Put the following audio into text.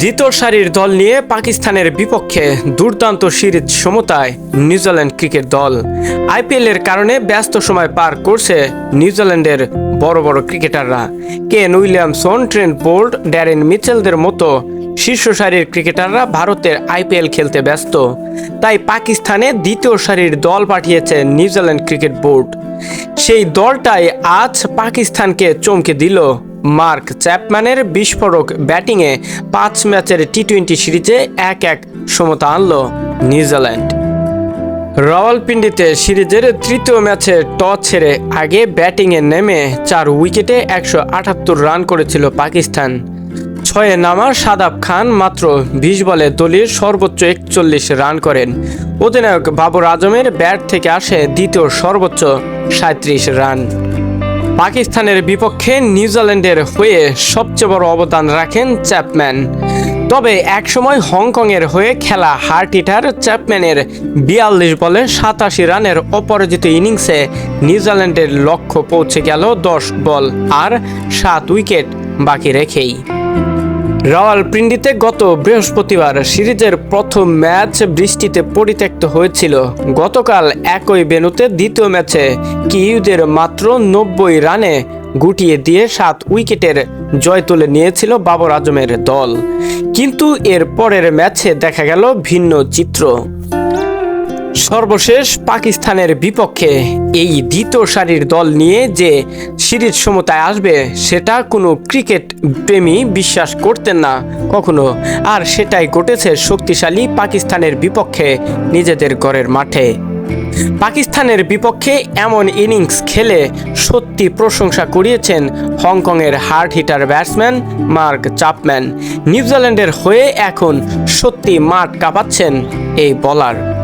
দ্বিতীয় সারির দল নিয়ে পাকিস্তানের বিপক্ষে দুর্দান্ত সিরিজ সমতায় নিউজিল্যান্ড ক্রিকেট দল। আইপিএল এর কারণে ব্যস্ত সময় পার করছে নিউজিল্যান্ডের বড় বড় ক্রিকেটাররা। Kane Williamson, Trent Boult, Darren মিচেলদের মতো শীর্ষ সারির ক্রিকেটাররা ভারতের আইপিএল খেলতে ব্যস্ত। তাই পাকিস্তানে দ্বিতীয় সারির দল পাঠিয়েছে নিউজিল্যান্ড ক্রিকেট বোর্ড। সেই দলটাই আজ পাকিস্তানকে চমকে দিল। মার্ক চ্যাপম্যানের বিস্ফোরক ব্যাটিংয়ে পাঁচ ম্যাচের টি টোয়েন্টি সিরিজে এক এক সমতা আনল নিউজিল্যান্ড। রাওয়ালপিন্ডিতে সিরিজের তৃতীয় ম্যাচে টস ছেড়ে আগে ব্যাটিংয়ে নেমে চার উইকেটে একশো আটাত্তর রান করেছিল পাকিস্তান। ছয়ে নামা সাদাব খান মাত্র বিশ বলে দলের সর্বোচ্চ একচল্লিশ রান করেন। অধিনায়ক বাবর আজমের ব্যাট থেকে আসে দ্বিতীয় সর্বোচ্চ সাঁত্রিশ রান। পাকিস্তানের বিপক্ষে নিউজিল্যান্ডের হয়ে সবচেয়ে বড় অবদান রাখেন চ্যাপম্যান। তবে একসময় হংকংয়ের হয়ে খেলা হার্ট ইটার চ্যাপম্যানের বিয়াল্লিশ বলে সাতাশি রানের অপরাজিত ইনিংসে নিউজিল্যান্ডের লক্ষ্য পৌঁছে গেল দশ বল আর সাত উইকেট বাকি রেখেই। রাওয়ালপিন্ডিতে গত বৃহস্পতিবার সিরিজের প্রথম ম্যাচ বৃষ্টিতে পরিত্যক্ত হয়েছিল। গতকাল একই বেনুতে দ্বিতীয় ম্যাচে কিউদের মাত্র নব্বই রানে গুটিয়ে দিয়ে সাত উইকেটের জয় তুলে নিয়েছিল বাবর আজমের দল। কিন্তু এর পরের ম্যাচে দেখা গেল ভিন্ন চিত্র। সর্বশেষ পাকিস্তানের বিপক্ষে এই দ্বিতীয় সারির দল নিয়ে যে সিরিজ সমতায় আসবে, সেটা কোনো ক্রিকেট প্রেমী বিশ্বাস করতেন না কখনো। আর সেটাই ঘটেছে শক্তিশালী পাকিস্তানের বিপক্ষে নিজেদের ঘরের মাঠে। পাকিস্তানের বিপক্ষে এমন ইনিংস খেলে সত্যি প্রশংসা কুড়িয়েছেন হংকংয়ের hard hitter batsman Mark Chapman. নিউজিল্যান্ডের হয়ে এখন সত্যি মাঠ কাঁপাচ্ছেন এই বলার।